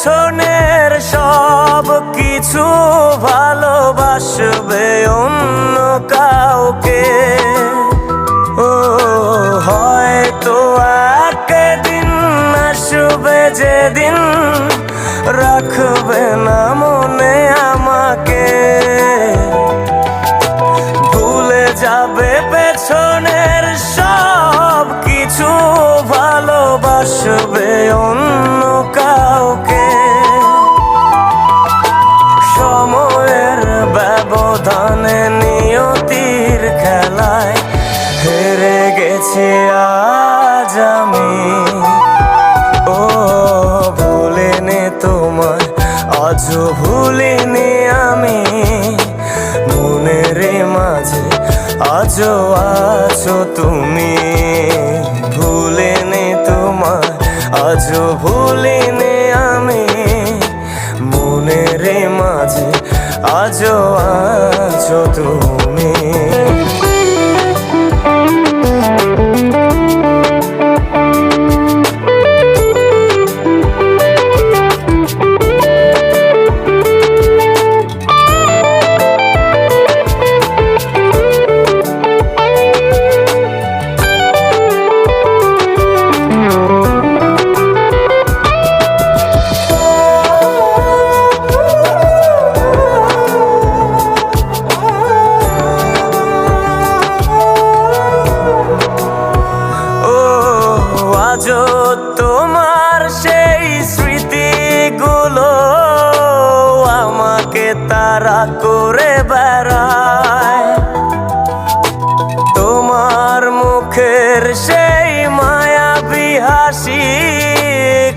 পেছনের সব কিছু ব্যবধানে নিয়তির খেলায়। হেরে গেছি আজ আমি। ও, ভুলিনি তোমায়, আজও ভুলিনি আমি। মনের মাঝে আজও আছো তুমি। ভুলিনি তোমায়, আজও ভুলিনি আমি। মনের মাঝে আজও তুমি সেই মায়া হাসি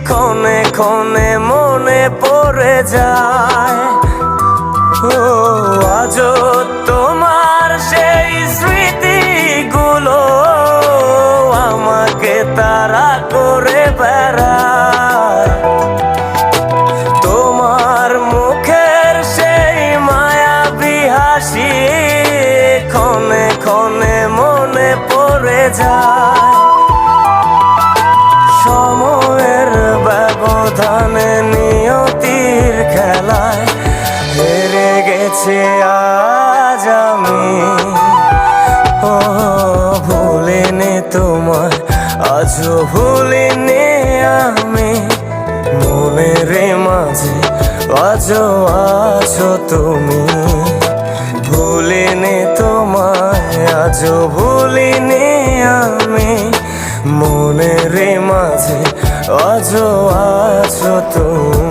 ক্ষণে ক্ষণে মনে পড়ে যায়। ও আজও গেছে আজ আমি ও ভুলিনি তোমায় আজও ভুলিনি আমি। মনের মাঝে আজও আছো তুমি। ভুলিনি তোমায়, আজও ভুলিনি আমি। মনের মাঝে আজও আছো তুমি।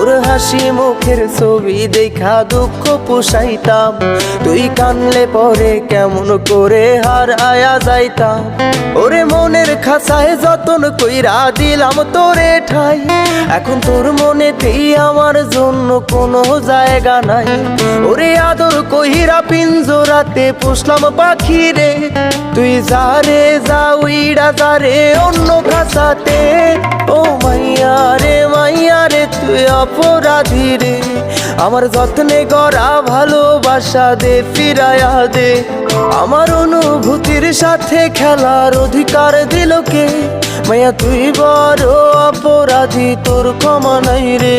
তোর হাসি মুখের ছবি দেখা দুঃখ পোষাইতাম। তুই কানলে পরে কেমন করে হারায়া যাইতাম। ওরে মনের খাসায় যতন কইরা দিলাম তোরে ঠাই। এখন তোর মনেতেই আমার জন্য কোনো জায়গা নাই। ওরে আদর কহিরা পিঞ্জরাতে পুষলাম পাখি রে তুই যারে যা, উইড়া যারে অন্য খাসাতে ও মাইয়া মাইয়া রে, তুই অপরাধী রে। আমার যত্নে গড়া ভালোবাসা দে ফিরায়া দে। আমার অনুভূতির সাথে খেলার অধিকার দিল কে? মাইয়া, তুই বড় অপরাধী, তোর ক্ষমা নাই রে।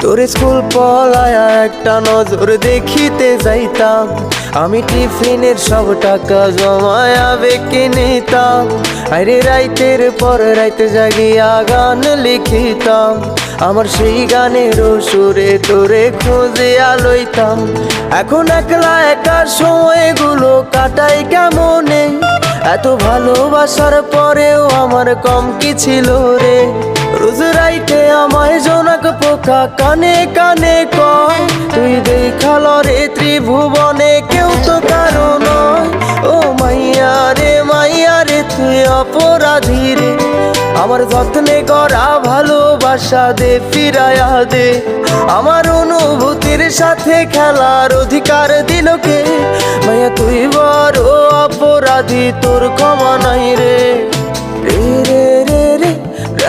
তোর স্কুল পলায়া একটা নজর দেখিতে যাইতাম। আমি টিফিনের সব টাকা জমায়া বেকে নিতাম। আরে রাইতের পর রাইতে জাগিয়া গান লিখিতাম। আমার সেই গানের সুরে তোরে খুঁজে লইতাম। এখন একলা একা সময়গুলো কাটাই কেমনে? এত ভালোবাসার পরেও আমার কম কি ছিল রে? রোজ রাইতে আমায় জোনাক পোকা কানে কানে কয়, তুই দেখাল রে ত্রিভুবনে কেউ তো কারও নয়। ও মাইয়া রে মাইয়া রে, তুই অপরাধী রে। আমার যত্নে করা ভালোবাসা দে, ফিরায়া দে। আমার অনুভূতির সাথে খেলার অধিকার দিল কে? মাইয়া, তুই বড় অপরাধী, তোর ক্ষমা নাই রে। রে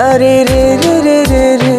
re re re re re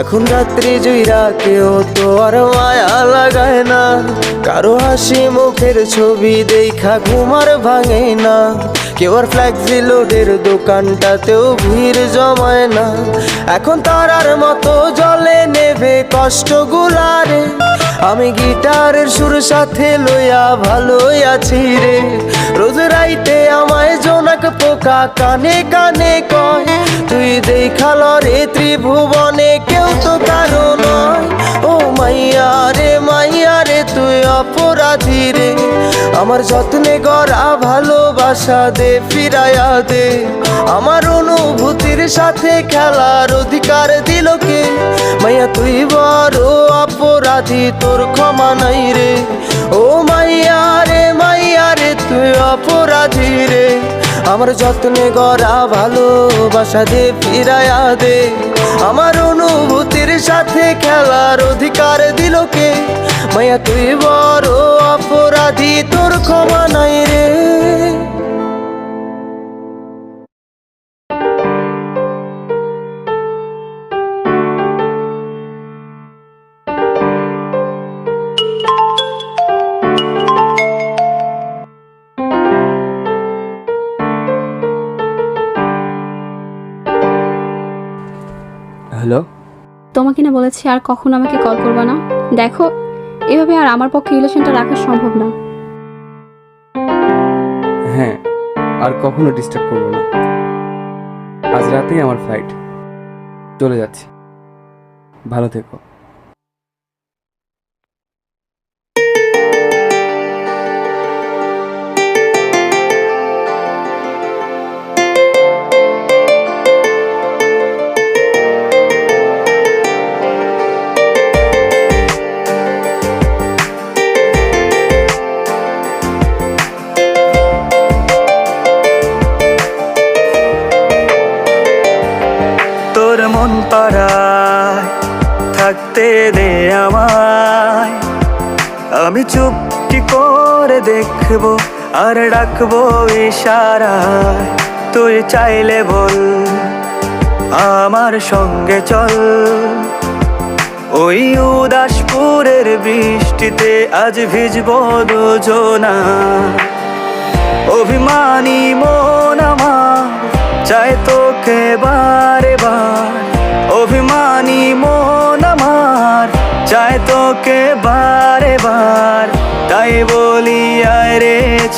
এখন রাত্রি জুইরা কেউ তো আর মায়া লাগায় না। কারও হাসি মুখের ছবি দেখা ঘুমার ভাঙে না। কেউ আর ফ্ল্যাক্সি লোডের দোকানটাতেও ভিড় জমায় না। এখন তারার মতো জলে নেবে কষ্ট গুলারে আমি গিটারের সুর সাথে লইয়া ভালোই আছি রে। রোজ রাইতে আমায় জোনাক পোকা কানে কানে কয়, তুই দেখাল রে ত্রিভুবনে কেউ তো কারও নয়। ও মাইয়া রে মাইয়া রে, তুই অপরাধী রে। আমার যত্নে গড়া ভালোবাসা দে ফিরায়া দে। আমার অনুভূতির সাথে খেলার অধিকার দিল কে? মাইয়া, তুই বড় অপরাধী, তোর ক্ষমা নাই রে। ও মাইয়া রে মাইয়া রে, তুই অপরাধী রে। আমার যত্নে গড়া ভালোবাসা দে ফিরায়া দে। আমার অনুভূতির সাথে খেলার অধিকার দিল কে? মায়া তুই বড় অপরাধী, তোর ক্ষমা নাই রে। তোমাকে না বলেছি আর কখনো আমাকে কল করবে না। দেখো, এভাবে আর আমার পক্ষে রিলেশনটা রাখা সম্ভব না। হ্যাঁ আর কখনো ডিস্টার্ব করব না। আজ রাতেই আমার ফ্লাইট চলে যাচ্ছি। ভালো থেকো। দেখব আর ডাকবো ইশারায় তুই চাইলে বল, আমার সঙ্গে চল। ওই উদাসপুরের বৃষ্টিতে আজ ভিজবো দুজনা। অভিমানী মন আমার চাই তোকে বারে।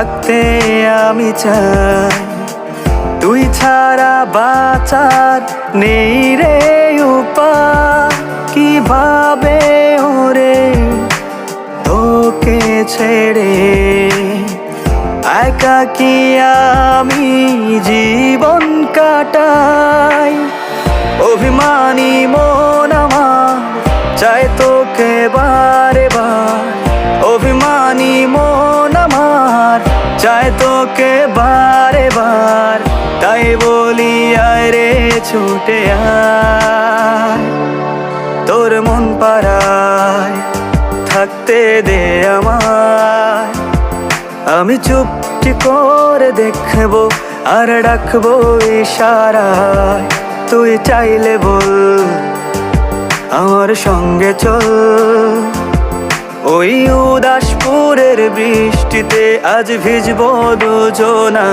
থাকতে আমি চাই। তুই ছাড়া বাঁচার নেই রে উপায়। কীভাবে ওরে তোকে ছেড়ে একা কি আমি জীবন কাটাই? অভিমানী মন আমার চাই তোকে বারে বার। অভিমানী মন আমার চাই তোকে বারে বার, তাই বলি, আয় রে, ছুটে তোর মন পাড়ায় থাকতে দে আমায়। আমি চুপটি করে দেখব আর ডাকবো ইশারায়। তুই চাইলে বল, আমার সঙ্গে চল। ওই উদাসপুরের বৃষ্টিতে আজ ভিজবো দুজনা।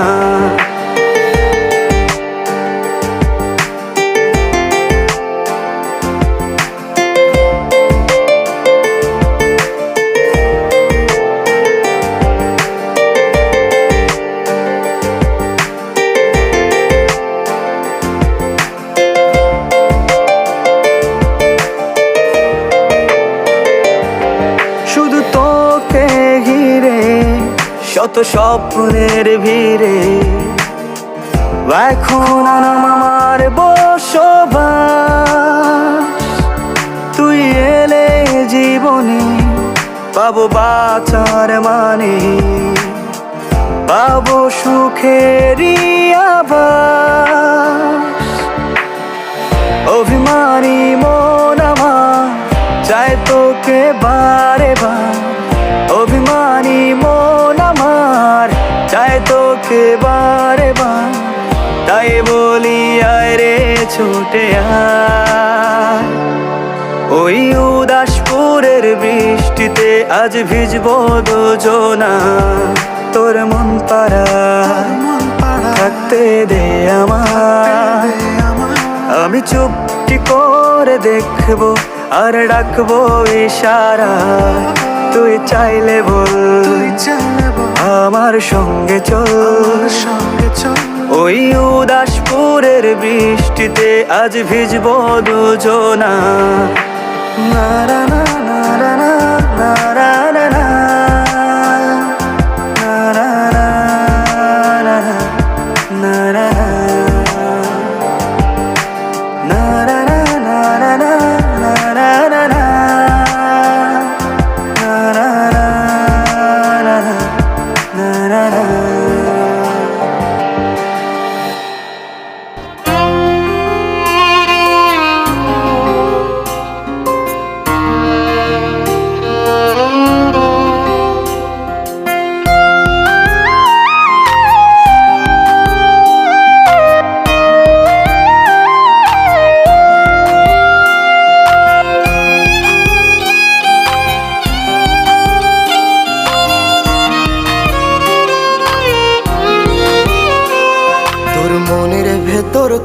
তোকে ঘিরে, শত স্বপ্নের ভিড়ে। এখন আমার বসবাস। তুই এলে জীবনে পাবো বাঁচার মানে। পাবো আবাস অভিমানী মন আমার চাই তোকে বারে ছুটে আয় ওই উদাসপুরের বৃষ্টিতে আজ ভিজবো দুজনা। তোর মন পাড়া থাকতে দে আমার আমি চুপটি করে দেখব আর ডাকবো ইশারা। তুই চাইলে বল আমার সঙ্গে চল। ওই উদাসপুরের বৃষ্টিতে আজ ভিজব দুজনা। না নারা নারা নারা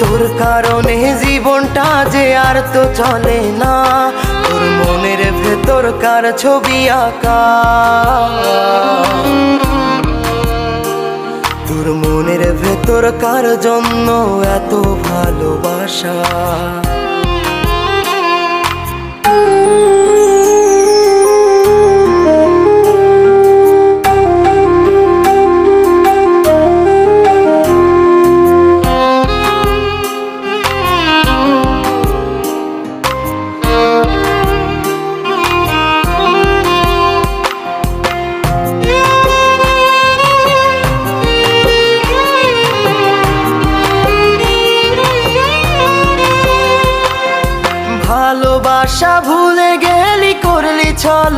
তোর কারণে জীবনটা যে আর তো চলে না। তোর মনের ভেতর কার ছবি আঁকা। তোর মনের ভেতর কার জন্য এত ভালোবাসা।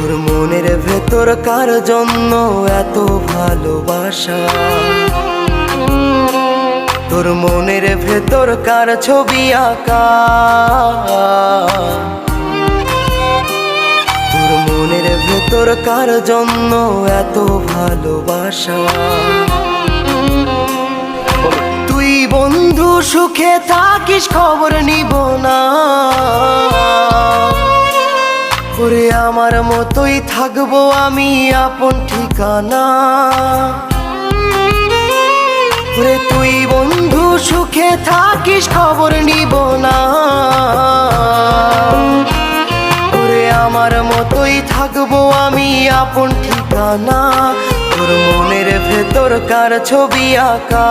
তোর মনের ভেতর কার জন্য এত ভালোবাসা? তোর মনের ভেতর কার ছবি আঁকা? তোর মনের ভেতর কার জন্য এত ভালোবাসা? তুই বন্ধু সুখে থাকিস, খবর নিব না। ওরে আমার মতোই থাকব আমি আপন ঠিকানা। ওরে তুই বন্ধু, সুখে থাকিস, খবর নিব না। ওরে আমার মতোই থাকব আমি আপন ঠিকানা। তোর মনের ভেতর কার ছবি আঁকা।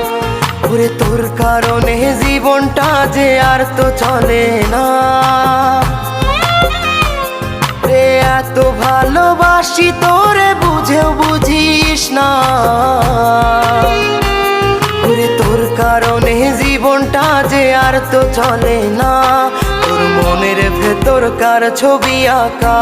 ওরে তোর কারণে জীবনটা যে আর তো চলে না। রে, এত ভালোবাসি তোরে, বুঝেও বুঝিস না। ওরে তোর কারণে জীবনটা যে আর তো চলে না। তোর মনের ভেতর কার ছবি আঁকা।